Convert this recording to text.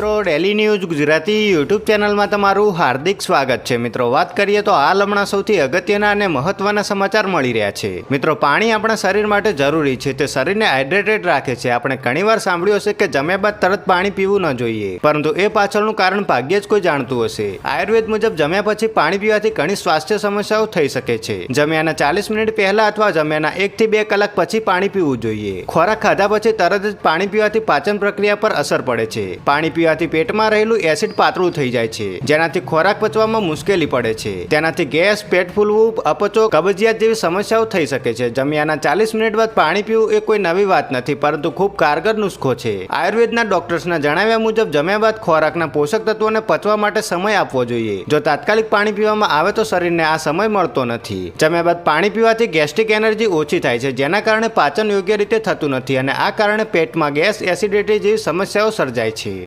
મિત્રો daily news Gujarati YouTube ચેનલમાં તમારું હાર્દિક સ્વાગત છે. મિત્રો, વાત કરીએ તો હાલ હમણાં સૌથી અગત્યના અને મહત્વના સમાચાર મળી રહ્યા છે. મિત્રો, પાણી આપણા શરીર માટે જરૂરી છે. તે શરીરને હાઇડ્રેટેડ રાખે છે. આપણે ઘણીવાર સાંભળ્યું હશે કે જમ્યા બાદ તરત પાણી પીવું ન જોઈએ. પરંતુ એ પાછળનું કારણ ભાગ્યે જ કોઈ જાણતું હશે. આયુર્વેદ મુજબ જમ્યા પછી પાણી પીવાથી ઘણી સ્વાસ્થ્ય સમસ્યાઓ થઈ શકે છે. જમ્યાના ચાલીસ મિનિટ પહેલા અથવા જમ્યાના એક થી બે કલાક પછી પાણી પીવું જોઈએ. ખોરાક ખાધા પછી તરત જ પાણી પીવાથી પાચન પ્રક્રિયા પર અસર પડે છે. પાણી પીવાથી પેટમાં રહેલું એસિડ પાતળું થઈ જાય છે. જેનાથી ખોરાક પચવામાં મુશ્કેલી પડે છે. તેનાથી ગેસ, પેટ ફૂલવું, અપચો, કબજિયાત જેવી સમસ્યાઓ થઈ શકે છે. જમ્યાના ચાલીસ મિનિટ બાદ પાણી પીવું એ કોઈ નવી વાત નથી, પરંતુ ખૂબ કારગર નુસ્ખો છે. આયુર્વેદના ડોક્ટર્સના જણાવ્યા મુજબ, જમ્યા બાદ ખોરાકના પોષક તત્વોને પચવા માટે સમય આપવો જોઈએ. જો તાત્કાલિક પાણી પીવામાં આવે તો શરીરને આ સમય મળતો નથી. જમ્યા બાદ પાણી પીવાથી ગેસ્ટ્રિક એનર્જી ઓછી થાય છે, જેના કારણે પાચન યોગ્ય રીતે થતું નથી અને આ કારણે પેટમાં ગેસ એસિડિટી જેવી સમસ્યાઓ સર્જાય છે.